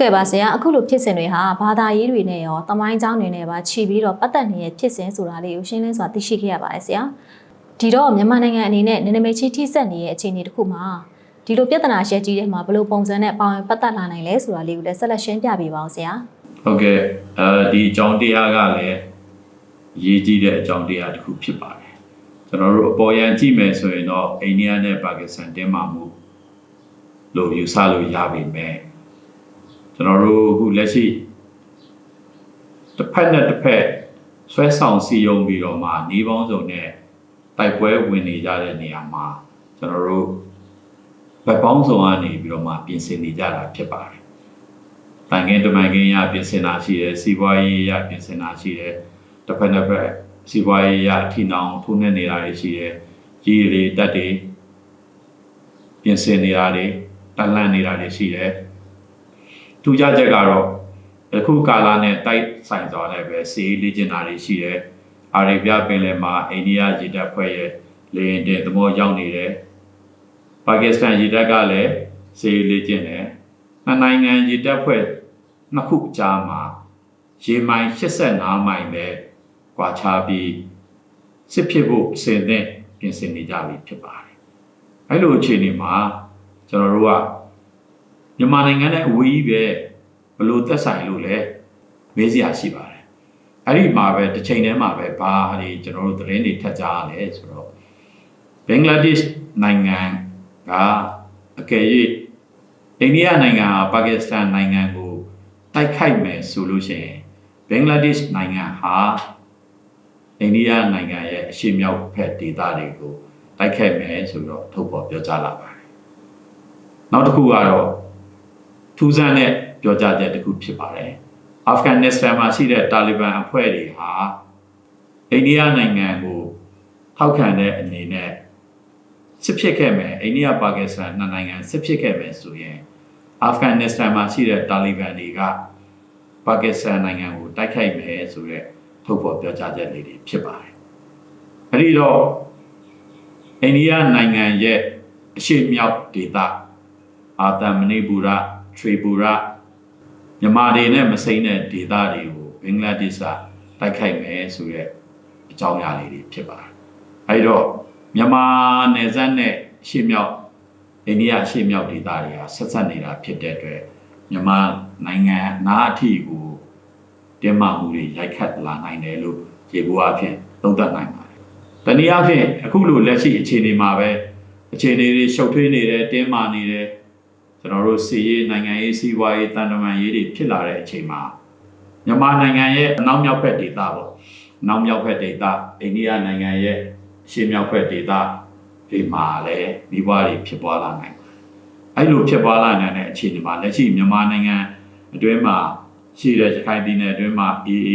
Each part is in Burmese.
ဟုတ်ကဲ့ပါဆရာအခုလိုဖြစ်စဉ်တွေဟာဘာသာရေးတွေနဲ့ရောတမိုင်းကြောင်းတွေနဲ့ပါခြီးပြီးတော့ပတ်သက်နေတဲ့ဖြစ်စဉ်ဆိုတာလေးကိုရှင်းလင်းစွာသိရှိခဲ့ရပါတယ်ဆရာဒီတော့မြန်မာနိုင်ငံအနေနဲ့နည်းနည်းမေးချင်းထိဆက်နေတဲ့အခြေအနေတစ်ခုမှာဒီလိုပြဿနာရှက်ကြီးတဲ့မှာဘယ်လိုပုံစံနဲ့ပေါဝင်ပတ်သက်လာနိုင်လဲဆိုတာလေးကိုလည်းဆက်လက်ရှင်းပြပေးပါအောင်ဆရာဟုတ်ကဲ့အဲဒီအကြောင်းတရားကလည်းရေးကြည့်တဲ့အကြောင်းတရားတစ်ခုဖြစ်ပါတယ်ကျွန်တော်တို့အပေါ်ယံကြည့်မယ်ဆိုရင်တော့အိန္ဒိယနဲ့ပါကစ္စတန်တင်းမာမှုလို့ယူဆလို့ရပါမယ် ကျွန်တော်တို့အခုလက်ရှိတစ်ဖက်နဲ့တစ်ဖက်ဆွဲဆောင်စီယုံပြီးတော့မှနေပေါင်းစုံနဲ့တိုက်ပွဲဝင်နေကြတဲ့နေရာမှာကျွန်တော်တို့ဘက်ပေါင်းစုံကနေပြီးတော့မှပြင်ဆင်နေကြတာဖြစ်ပါတယ်တန်ခင်းတမန်ခင်းရပြင်ဆင်တာရှိတယ်စီးပွားရေးရပြင်ဆင်တာရှိတယ်တစ်ဖက်တစ်ဖက်စီးပွားရေးရအထီနောင်ထိုးနေနေတာတွေရှိတယ်ကြီးတွေတက်တွေပြင်ဆင်နေတာတွေတက်လန့်နေတာတွေရှိတယ် ထူးခြားချက်ကတော့အခုကာလနဲ့တိုက်ဆိုင်သွားတဲ့ပဲစီးလေ့ကျင့်တာတွေရှိတယ်အာရေဗျပင်လယ်မှာအိန္ဒိယရေတပ်ဖွဲ့ရဲ့လေယာဉ်တင်သဘောရောက်နေတယ်ပါကစ္စတန်ရေတပ်ကလည်းစီးလေ့ကျင့်တယ်နှစ်နိုင်ငံရေတပ်ဖွဲ့နှစ်ခုအကြားမှာရေမိုင်85မိုင်ပဲကွာခြားပြီးစစ်ဖြစ်ဖို့အစဉ်သင့်ပြင်ဆင်နေကြပြီဖြစ်ပါတယ်။အဲလိုအခြေအနေမှာကျွန်တော်တို့က မြန်မာနိုင်ငံနဲ့အဝေးကြီးပဲဘလို့သက်ဆိုင်လို့လဲမေးစရာရှိပါတယ်။အဲ့ဒီမှာပဲတစ်ချိန်တည်းမှာပဲဘာတွေကျွန်တော်တို့သတင်းတွေထပ်ကြားရလဲဆိုတော့ဘင်္ဂလားဒေ့ရှ်နိုင်ငံကအကယ်၍အိန္ဒိယနိုင်ငံဟာပါကစ္စတန်နိုင်ငံကိုတိုက်ခိုက်မယ်ဆိုလို့ရှိရင်ဘင်္ဂလားဒေ့ရှ်နိုင်ငံဟာအိန္ဒိယနိုင်ငံရဲ့အရှေ့မြောက်ဘက်ဒေသတွေကိုတိုက်ခိုက်မယ်ဆိုတော့ထုတ်ဖော်ပြောကြားလာပါတယ်။နောက်တစ်ခုကတော့ ထူးဆန်းတဲ့ပြောကြားချက်တစ်ခုဖြစ်ပါတယ်။အာဖဂန်နစ္စတန်မှာရှိတဲ့တာလီဘန်အဖွဲ့တွေဟာအိန္ဒိယနိုင်ငံကိုထောက်ခံတဲ့အနေနဲ့စစ်ဖြစ်ခဲ့မယ်အိန္ဒိယပါကစ္စတန်နှစ်နိုင်ငံစစ်ဖြစ်ခဲ့မယ်ဆိုရင်အာဖဂန်နစ္စတန်မှာရှိတဲ့တာလီဘန်တွေကပါကစ္စတန်နိုင်ငံကိုတိုက်ခိုက်မယ်ဆိုတဲ့ထုတ်ဖော်ပြောကြားချက်လေးတွေဖြစ်ပါတယ်။အဲဒီတော့အိန္ဒိယနိုင်ငံရဲ့အရှေ့မြောက်ဒေသအာသံမဏိပူရ ထရီပူရမြန်မာတွေနဲ့မစိမ့်တဲ့ဒေသတွေကိုဘင်္ဂလားဒေ့ရှ်ကတိုက်ခိုက်မယ်ဆိုတဲ့အကြောင်းအရာလေးတွေဖြစ်ပါတယ်။အဲဒီတော့မြန်မာနယ်စပ်နဲ့ရှေ့မြောက်အိန္ဒိယရှေ့မြောက်ဒေသတွေကဆက်ဆက်နေတာဖြစ်တဲ့အတွက်မြန်မာနိုင်ငံနားအထိကိုတင်းမာမှုတွေရိုက်ခတ်လာနိုင်တယ်လို့ရေဘူးအဖြစ်သုံးသပ်နိုင်ပါတယ်။တနည်းအားဖြင့်အခုလိုလက်ရှိအခြေအနေမှာပဲအခြေအနေတွေရှုပ်ထွေးနေတယ်တင်းမာနေတယ် ကျွန်တော်တို့စီရေးနိုင်ငံရေးစီးပွားရေးတန်တမာရေးတွေဖြစ်လာတဲ့အချိန်မှာမြန်မာနိုင်ငံရဲ့အနောက်မြောက်ဘက်ဒေသပေါ့အနောက်မြောက်ဘက်ဒေသအိန္ဒိယနိုင်ငံရဲ့ရှေ့မြောက်ဘက်ဒေသဒီမှာလည်းမိဘတွေဖြစ်ပွားလာနိုင်တယ်။အဲ့လိုဖြစ်ပွားလာနိုင်တဲ့အခြေအနေမှာလက်ရှိမြန်မာနိုင်ငံအတွင်းမှာရှိတဲ့ရခိုင်ပြည်နယ်အတွင်းမှာ AA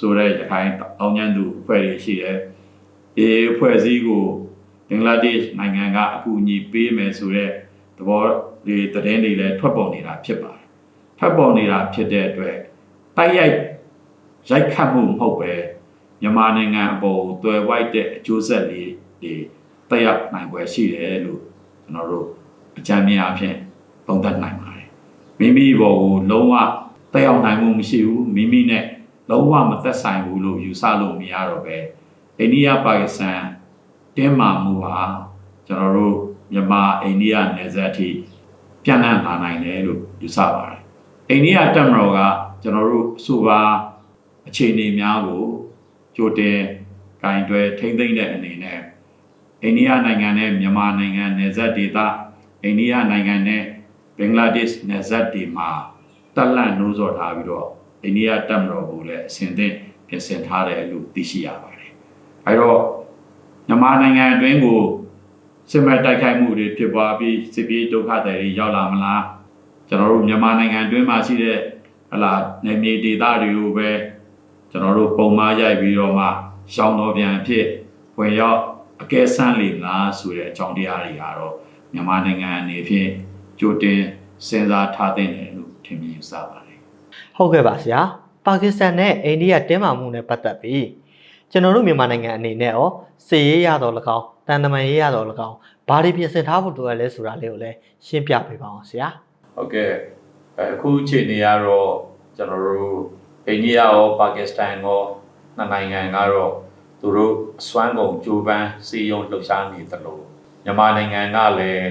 ဆိုတဲ့ရခိုင်တောင်ကျန်းသူအဖွဲ့တွေရှိတယ်။ AA အဖွဲ့အစည်းကိုဘင်္ဂလားဒေ့ရှ်နိုင်ငံကအကူအညီပေးမယ်ဆိုတဲ့ သဘောတွေသတင်းတွေလည်းထွက်ပေါ်နေတာဖြစ်ပါတယ်။ထွက်ပေါ်နေတာဖြစ်တဲ့အတွက်တိုက်ရိုက်ရိုက်ခတ်မှုမဟုတ်ပဲမြန်မာနိုင်ငံအပေါ်တွယ်ဝိုက်တဲ့အကျိုးဆက်လေးတွေတက်ရောက်နိုင်ပွဲရှိတယ်လို့ကျွန်တော်တို့အကြံဉာဏ်အဖြစ်သုံးသပ်နိုင်ပါတယ်မိမိဘောကိုလုံးဝတက်ရောက်နိုင်မှုမရှိဘူးမိမိနဲ့လုံးဝမသက်ဆိုင်ဘူးလို့ယူဆလို့မရတော့ပဲအိန္ဒိယပါကစ္စတန်တင်းမာမှုဟာကျွန်တော်တို့ မြန်မာအိန္ဒိယနယ်စပ်အထိပြန့်နှံ့လာနိုင်တယ်လို့ယူဆပါတယ်အိန္ဒိယတက်မတော်ကကျွန်တော်တို့စူပါအခြေအနေများကိုကြိုတင်ကင်တွယ်ထိမ့်သိမ့်တဲ့အနေနဲ့အိန္ဒိယနိုင်ငံနဲ့မြန်မာနိုင်ငံနယ်စပ်ဒေသအိန္ဒိယနိုင်ငံနဲ့ဘင်္ဂလားဒေ့ရှ်နယ်စပ်တွေမှာတက်လန့်နှိုးဆော်ထားပြီးတော့အိန္ဒိယတပ်မတော်ကိုလည်းအစဉ်သင့်ပြင်ဆင်ထားတယ်လို့သိရှိရပါတယ်။အဲတော့မြန်မာနိုင်ငံအတွင်းကို စစ်မှတ်တိုက်ခိုက်မှုတွေဖြစ်ပွားပြီးစစ်ပြေးဒုက္ခတွေရောက်လာမလားကျွန်တော်တို့မြန်မာနိုင်ငံအတွင်းမှာရှိတဲ့ဟလာနယ်မြေဒေသတွေကိုပဲကျွန်တော်တို့ပုံမားရိုက်ပြီးတော့မှရှောင်းတော်ပြန်ဖြစ်ဝင်ရောက်အကဲဆန်းလေမလားဆိုတဲ့အကြောင်းတရားတွေကတော့မြန်မာနိုင်ငံအနေဖြင့်ကြိုတင်စဉ်းစားထားသင့်တယ်လို့ထင်မြင်ယူဆပါတယ်ဟုတ်ကဲ့ပါဆရာပါကစ္စတန်နဲ့အိန္ဒိယတင်းမာမှုနဲ့ပတ်သက်ပြီး ကျွန်တော်တို့မြန်မာနိုင်ငံအနေနဲ့ရောစစ်ရေးရတော့၎င်းတန်တမာရေးရတော့၎င်းဘာတွေပြင်ဆင်ထားဖို့လိုရလဲဆိုတာလေးကိုလည်းရှင်းပြပေးပါအောင်ဆရာ။ဟုတ်ကဲ့အဲအခုအချိန်နေကတော့ကျွန်တော်တို့အိန္ဒိယရောပါကစ္စတန်ရောနှစ်နိုင်ငံကတော့သူတို့အစွမ်းကုန်ကြိုးပမ်းစီယုံလှုပ်ရှားနေသလိုမြန်မာနိုင်ငံကလည်း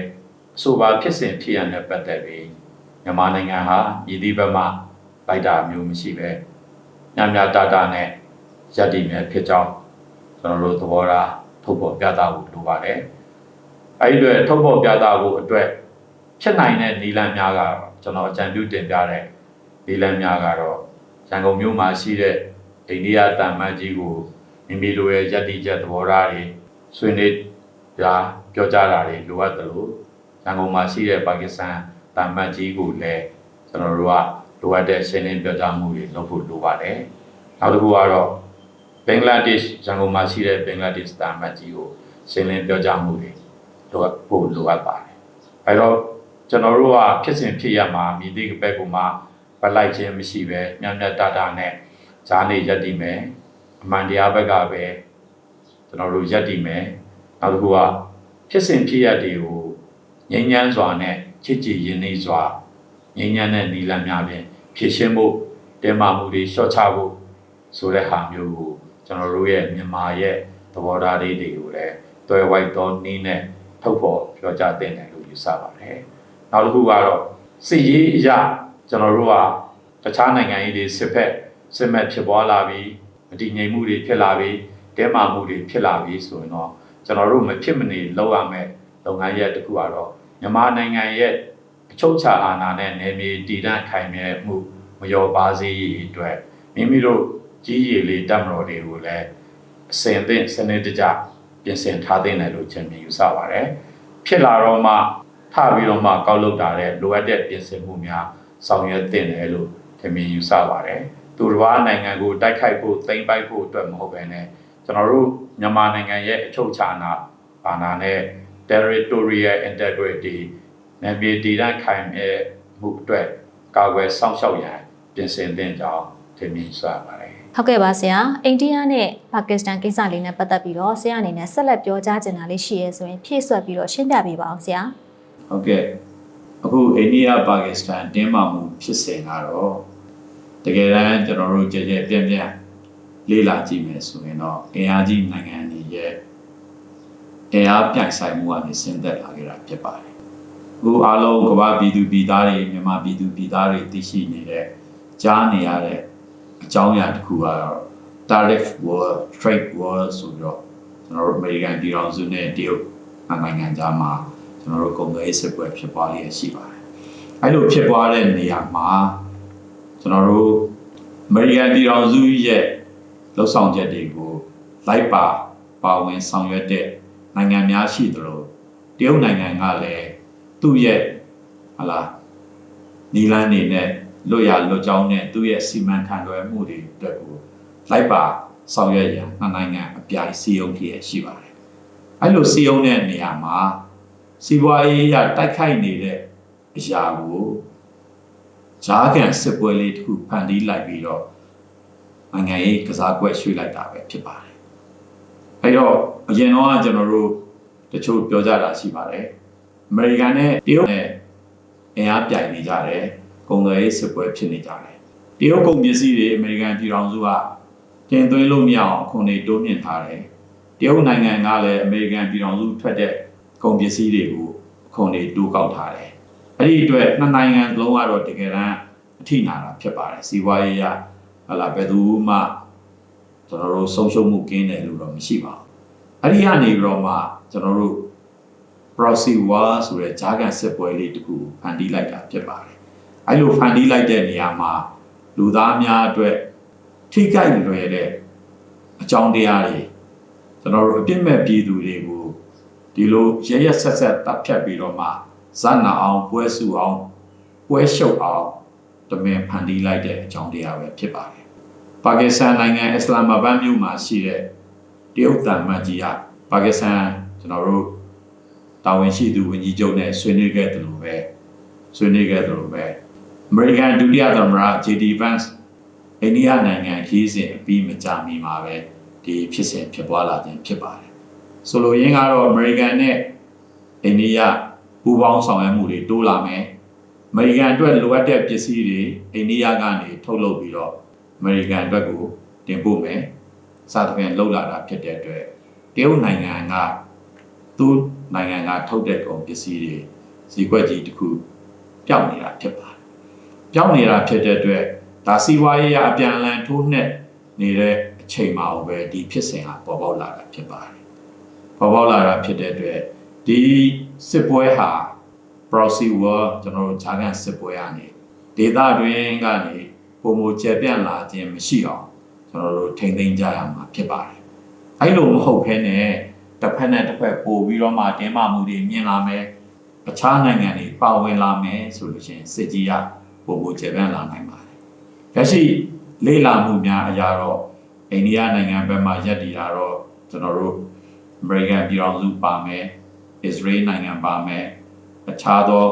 အဆိုပါဖြစ်စဉ်ဖြစ်ရတဲ့ပတ်သက်ပြီးမြန်မာနိုင်ငံဟာရည်သည့်ဘက်မှလိုက်တာမျိုးမရှိပဲညံ့ညတာတာနဲ့ ရည်တည်မြဲဖြစ်ကြောင်းကျွန်တော်တို့သဘောထားထုတ်ဖော်ပြသဖို့လိုပါတယ်အဲဒီအတွက်ထုတ်ဖော်ပြသဖို့အတွက်ဖြစ်နိုင်တဲ့နည်းလမ်းများကတော့ကျွန်တော်အကြံပြုတင်ပြတဲ့နည်းလမ်းများကတော့ရန်ကုန်မြို့မှာရှိတဲ့အိန္ဒိယတန်မတ်ကြီးကိုမိမိတို့ရဲ့ရည်တည်ချက်သဘောထားတွေဆွေးနွေးပြပြောကြားတာတွေလိုအပ်တယ်လို့ရန်ကုန်မှာရှိတဲ့ပါကစ္စတန်တန်မတ်ကြီးကိုလည်းကျွန်တော်တို့ကလိုအပ်တဲ့ရှင်းလင်းပြောကြားမှုတွေလုပ်ဖို့လိုပါတယ်နောက်တစ်ခုကတော့ ဘင်္ဂလားဒေ့ရှ်ရန်ကုန်မှာရှိတဲ့ဘင်္ဂလားဒေ့ရှ်တန်မတ်ကြီးကိုရှင်းလင်းပြောကြားမှုတွေလိုအပ်ဖို့လိုအပ်ပါတယ်အဲတော့ကျွန်တော်တို့ကဖြစ်စဉ်ဖြစ်ရမှာမြည်သည့်ဘက်ကမှပလိုက်ခြင်းမရှိပဲညံ့ညက်တတာနဲ့ဈာနေရက်တည်မယ်အမှန်တရားဘက်ကပဲကျွန်တော်တို့ရက်တည်မယ်နောက်တစ်ခုကဖြစ်စဉ်ဖြစ်ရတွေကိုငြိမ်းချမ်းစွာနဲ့ချစ်ကြည်ရင်းနှီးစွာငြိမ်းချမ်းတဲ့နီလန်းများဖြင့်ဖြည့်ရှင်းဖို့တင်မာမှုတွေလျှော့ချဖို့ဆိုတဲ့ဟာမျိုးကို ကျွန်တော်တို့ရဲ့မြန်မာရဲ့သဘောထားလေးတွေကိုလည်းတွဲဝိုက်သောနည်းနဲ့ထုတ်ဖော်ပြောကြားတင်တယ်လို့ယူဆပါတယ်။နောက်တစ်ခုကတော့စစ်ရေးအရာကျွန်တော်တို့ကတခြားနိုင်ငံရေးတွေစစ်ဖက်စစ်မဲ့ဖြစ်ပွားလာပြီးမတည်ငြိမ်မှုတွေဖြစ်လာပြီးတဲမာမှုတွေဖြစ်လာပြီးဆိုရင်တော့ကျွန်တော်တို့မဖြစ်မနေလုပ်ရမယ့်လုပ်ငန်းရဲ့တစ်ခုကတော့မြန်မာနိုင်ငံရဲ့အချုပ်အခြာအာဏာနဲ့နယ်မြေတည်တံ့ခိုင်မြဲမှုမလျော်ပါစေရေးအတွက်မိမိတို့ ကြီးရည်လေးတက်မတော်တွေကိုလည်းအစဉ်သင့်စနစ်တကျပြင်ဆင်ထားသင့်တယ်လို့ကျွန်မြင်ယူဆပါတယ်ဖြစ်လာတော့မှထပြီးတော့မှကောက်လုပ်တာတဲ့လိုအပ်တဲ့ပြင်ဆင်မှုများဆောင်ရွက်သင့်တယ်လို့ကျွန်မြင်ယူဆပါတယ်သူတစ်ပါးနိုင်ငံကိုတိုက်ခိုက်ဖို့သိမ်းပိုက်ဖို့အတွက်မဟုတ်ဘဲနဲ့ကျွန်တော်တို့မြန်မာနိုင်ငံရဲ့အချုပ်အခြာအာဏာနဲ့ territorial integrity နယ်မြေတည်တံ့ခိုင်မြဲမှုအတွက်ကာကွယ်စောင့်ရှောက်ရန်ပြင်ဆင်သင့်ကြောင်းထင်မြင်စွာပါတယ် ဟုတ်ကဲ့ပါဆရာအိန္ဒိယနဲ့ပါကစ္စတန်ကိစ္စလေးနဲ့ပတ်သက်ပြီးတော့ဆရာအနေနဲ့ဆက်လက်ပြောကြားချင်တာလေးရှိရဲဆိုရင်ဖြည့်ဆွတ်ပြီးတော့ရှင်းပြပေးပါအောင်ဆရာဟုတ်ကဲ့အခုအိန္ဒိယပါကစ္စတန်တင်းမာမှုဖြစ်စဉ်ကတော့တကယ်တမ်းကျွန်တော်တို့ကြည်ကြဲပြန့်ပြန့်လေးလာကြည့်မယ်ဆိုရင်တော့အင်အားကြီးနိုင်ငံတွေရဲ့အင်အားပြိုင်ဆိုင်မှုကနေဆင်းသက်လာခဲ့တာဖြစ်ပါတယ်အခုအားလုံးကမ္ဘာပြည်သူပြည်သားတွေမြန်မာပြည်သူပြည်သားတွေသိရှိနေတဲ့ကြားနေရတဲ့အ ကြောင်းအရာတစ်ခုကတော့ tariff war trade war ဆိုတော့ကျွန်တော်တို့အမေရိကန်ပြည်ထောင်စုနဲ့တရုတ်နိုင်ငံကြားမှာကျွန်တော်တို့ကုန်သွယ်ရေးစစ်ပွဲဖြစ်ပွားလျက်ရှိပါတယ်။အဲလိုဖြစ်ပွားတဲ့နေရာမှာကျွန်တော်တို့အမေရိကန်ပြည်ထောင်စုရဲ့လှုပ်ဆောင်ချက်တွေကိုလိုက်ပါပါဝင်ဆောင်ရွက်တဲ့နိုင်ငံများရှိသလိုတရုတ်နိုင်ငံကလည်းသူ့ရဲ့ဟလာနီလန်းနေနဲ့ လွတ်ရလွတ်ကြောင်းနဲ့သူ့ရဲ့စီမံခန့်ခွဲမှုတွေအတွက်ကိုလိုက်ပါဆောင်ရွက်ရန်နှစ်နိုင်ငံအပြိုင်စီယုံဖြစ်ရရှိပါတယ်။အဲလိုစီယုံတဲ့နေရာမှာစီးပွားရေးရတိုက်ခိုက်နေတဲ့အရာကိုဂျားကန်စစ်ပွဲလေးတစ်ခုဖန်တီးလိုက်ပြီးတော့နိုင်ငံရေးကစားကွက်ရွှေ့လိုက်တာပဲဖြစ်ပါတယ်။အဲတော့အရင်တော့ကျွန်တော်တို့တချို့ပြောကြတာရှိပါတယ်။အမေရိကန်နဲ့တရုတ်နဲ့အင်အားပြိုင်နေကြတယ်။ ကုန်သွယ်ရေးစစ်ပွဲဖြစ်နေကြတယ်။တရုတ်ကုန်ပစ္စည်းတွေအမေရိကန်ပြည်ထောင်စုကတင်သွင်းလို့မရအောင်ခုနေတိုးမြင့်ထားတယ်။တရုတ်နိုင်ငံကလည်းအမေရိကန်ပြည်ထောင်စုထွက်တဲ့ကုန်ပစ္စည်းတွေကိုအခွန်တွေတိုးကောက်ထားတယ်။အဲ့ဒီအတွက်နှစ်နိုင်ငံလုံးကတော့တကယ်တမ်းအထိနာတာဖြစ်ပါတယ်။စီးပွားရေးရဟလာဘယ်သူမှကျွန်တော်တို့ဆုံးရှုံးမှုကင်းတယ်လို့တော့မရှိပါဘူး။အဲ့ဒီကနေပြီးတော့မှကျွန်တော်တို့ proxy war ဆိုတဲ့ဂျာကန်စစ်ပွဲလေးတစ်ခုဖန်တီးလိုက်တာဖြစ်ပါတယ်။ အဲ့လိုဖန်တီးလိုက်တဲ့နေရာမှာလူသားများအတွက်ထိခိုက်လွယ်တဲ့အကြောင်းတရားတွေကျွန်တော်တို့အပြစ်မဲ့ပြည်သူတွေကိုဒီလိုရရဆက်ဆက်တပ်ဖြတ်ပြီးတော့မှဇတ်နာအောင်ပွဲစုအောင်ပွဲရှုပ်အောင်တမင်ဖန်တီးလိုက်တဲ့အကြောင်းတရားပဲဖြစ်ပါတယ်။ပါကစ္စတန်နိုင်ငံအစ္စလာမာဘတ်မြို့မှာရှိတဲ့တရုတ်တန်မတ်ကြီးကပါကစ္စတန်ကျွန်တော်တို့တာဝန်ရှိသူဝန်ကြီးချုပ်နဲ့ဆွေးနွေးခဲ့တယ်လို့ပဲဆွေးနွေးခဲ့တယ်လို့ပဲ အမေရိကန်ဒုတိယသမ္မတ JD Vance အိန္ဒိယနိုင်ငံခီးစဉ်အပြီးမကြာမီမှာပဲဒီဖြစ်စဉ်ဖြစ်ပွားလာခြင်းဖြစ်ပါတယ်။ဆိုလိုရင်းကတော့ American နဲ့အိန္ဒိယပူးပေါင်းဆောင်ရွက်မှုတွေတိုးလာမယ်အမေရိကန်အတွက်လိုအပ်တဲ့ပစ္စည်းတွေအိန္ဒိယကနေထုတ်လုပ်ပြီးတော့အမေရိကန်အတွက်ကိုတင်ပို့မယ်စသဖြင့်လှုပ်လာတာဖြစ်တဲ့အတွက်တရုတ်နိုင်ငံကသူ့နိုင်ငံကထုတ်တဲ့ကုန်ပစ္စည်းတွေဈေးကွက်ကြီးတစ်ခုပျောက်နေတာဖြစ်ပါတယ် ပျောက်နေတာဖြစ်တဲ့အတွက်ဒါစီးပွားရေးအပြန်အလှန်ထိုးနှက်နေတဲ့အချိန်မှာပဲဒီဖြစ်စဉ်ဟာပေါ်ပေါက်လာတာဖြစ်ပါတယ်ပေါ်ပေါက်လာတာဖြစ်တဲ့အတွက်ဒီစစ်ပွဲဟာ proxy war ကျွန်တော်တို့ဂျာကန်စစ်ပွဲကနေဒေသတွင်းကနေပုံမကျပြန့်လာခြင်းမရှိအောင်ကျွန်တော်တို့ထိမ့်သိမ်းကြရမှာဖြစ်ပါတယ်။အဲ့လိုမဟုတ်ဘဲနဲ့တစ်ဖက်နဲ့တစ်ဖက်ပို့ပြီးတော့မှတင်းမာမှုတွေမြင်လာမယ်။အခြားနိုင်ငံတွေပါဝင်လာမယ်ဆိုလို့ရှိရင်စစ်ကြီးက ပုံမကျပြန့်လာနိုင်ပါတယ်။လက်ရှိလေးလာမှုများအရာတော့အိန္ဒိယနိုင်ငံဘက်မှာရပ်တည်တာတော့ကျွန်တော်တို့ American ပြည်ထောင်စုပါမယ်။ Israel နိုင်ငံပါမယ်။အခြားသော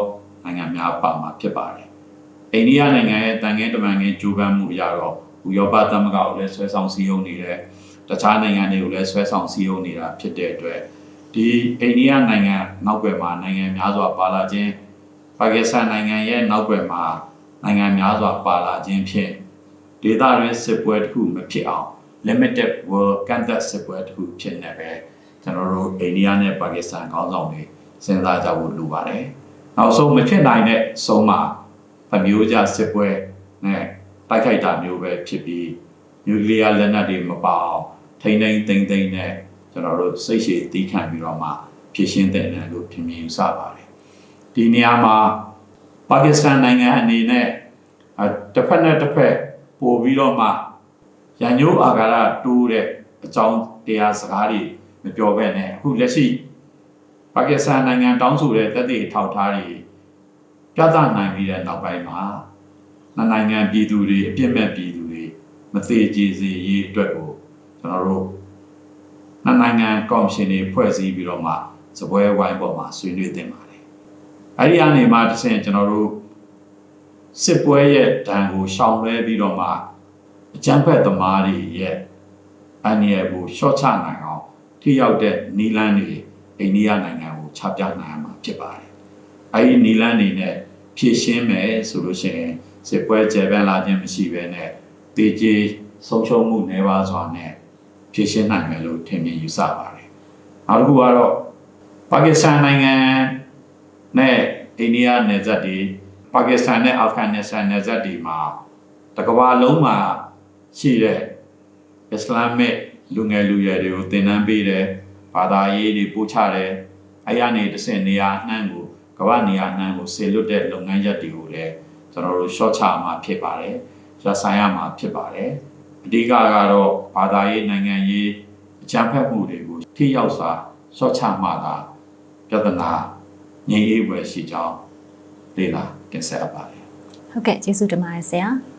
နိုင်ငံများပါမှာဖြစ်ပါတယ်။အိန္ဒိယနိုင်ငံရဲ့တန်ခင်းတမန်ခင်းဂျိုးပန်းမှုအရတော့ဥရောပသမဂ္ဂကိုလည်းဆွဲဆောင်စည်းရုံးနေတယ်။တခြားနိုင်ငံတွေကိုလည်းဆွဲဆောင်စည်းရုံးနေတာဖြစ်တဲ့အတွက်ဒီအိန္ဒိယနိုင်ငံနောက်ွယ်မှာနိုင်ငံများစွာပါလာခြင်းပါကစ္စတန်နိုင်ငံရဲ့နောက်ွယ်မှာ နိုင်ငံများစွာပါလာခြင်းဖြင့်ဒေသတွင်းစစ်ပွဲတစ်ခုမဖြစ်အောင် limited world ကန်သက်စစ်ပွဲတစ်ခုဖြစ်နေပဲကျွန်တော်တို့အိန္ဒိယနဲ့ပါကစ္စတန်ခေါင်းဆောင်တွေစဉ်းစားကြဖို့လိုပါတယ်။နောက်ဆုံးမဖြစ်နိုင်တဲ့ဆုံးမှာဗမျိုးကြစစ်ပွဲနဲ့တိုက်ခိုက်တာမျိုးပဲဖြစ်ပြီးနျူကလ িয়ার လက်နက်တွေမပါအောင်ထိမ့်ထိမ့်သိမ့်သိမ့်နဲ့ကျွန်တော်တို့စိတ်ရှည်တီးခံပြီးတော့မှဖြစ်ရှင်းတဲ့နယ်လို့ထင်မြင်ယူဆပါတယ်။ဒီနေရာမှာ ပါကစ္စတန်နိုင်ငံအနေနဲ့အဲတစ်ဖက်နဲ့တစ်ဖက်ပို့ပြီးတော့မှရန်ညိုးအာဃာတတိုးတဲ့အကြောင်းတရားစကားတွေမပြောဘဲနဲ့အခုလက်ရှိပါကစ္စတန်နိုင်ငံတောင်းဆိုတဲ့တက်သည့်ထောက်ထားတွေပြသနိုင်ပြီးတဲ့နောက်ပိုင်းမှာနှစ်နိုင်ငံပြည်သူတွေအပြစ်မဲ့ပြည်သူတွေမသေးကြည်စေရေးအတွက်ကိုကျွန်တော်တို့နှစ်နိုင်ငံကော်မရှင်တွေဖွဲ့စည်းပြီးတော့မှစပွဲဝိုင်းပေါ်မှာဆွေးနွေးသင့်ပါတယ်။ အဲဒီအနေမှာတစ်ဆင့်ကျွန်တော်တို့စစ်ပွဲရဲ့ဒဏ်ကိုရှောင်လွှဲပြီးတော့မှအကြမ်းဖက်သမားတွေရဲ့အန္တရာယ်ကိုရှော့ချနိုင်အောင်ထိရောက်တဲ့နီလန်းတွေအိန္ဒိယနိုင်ငံကိုချပြနိုင်မှာဖြစ်ပါတယ်။အဲဒီနီလန်းတွေနဲ့ဖြည့်ရှင်းမယ်ဆိုလို့ရှိရင်စစ်ပွဲကျေပန်းလာခြင်းမရှိဘဲနဲ့တည်ကြည်ဆုံးရှုံးမှုနေပါစွာနဲ့ဖြည့်ရှင်းနိုင်မယ်လို့ထင်မြင်ယူဆပါတယ်။နောက်တစ်ခုကတော့ပါကစ္စတန်နိုင်ငံ နဲ့အိန္ဒိယနယ်စပ်တွေပါကစ္စတန်နဲ့အာဖဂန်နစ္စတန်နယ်စပ်တွေမှာတကမ္ဘာလုံးမှာရှိတဲ့အစ္စလာမစ်လူငယ်လူရွယ်တွေကိုသင်တန်းပေးတယ်ဘာသာရေးတွေပို့ချတယ်အဲ့ရနေတစ်ဆင့်နေရာအနှံ့ကိုကမ္ဘာနေရာအနှံ့ကိုဆေလွတ်တဲ့လုပ်ငန်းရပ်တွေကိုလည်းကျွန်တော်တို့ short ချမှာဖြစ်ပါတယ်ရဆိုင်ရမှာဖြစ်ပါတယ်အဓိကကတော့ဘာသာရေးနိုင်ငံရေးအကြမ်းဖက်မှုတွေကိုထိရောက်စွာ short ချမှသာပြဿနာ ငြိမ်းအေးပွဲရှိကြောင်းလေ့လာတင်ဆက်အပ်ပါတယ်ဟုတ်ကဲ့ကျေးဇူးတင်ပါတယ်ဆရာ။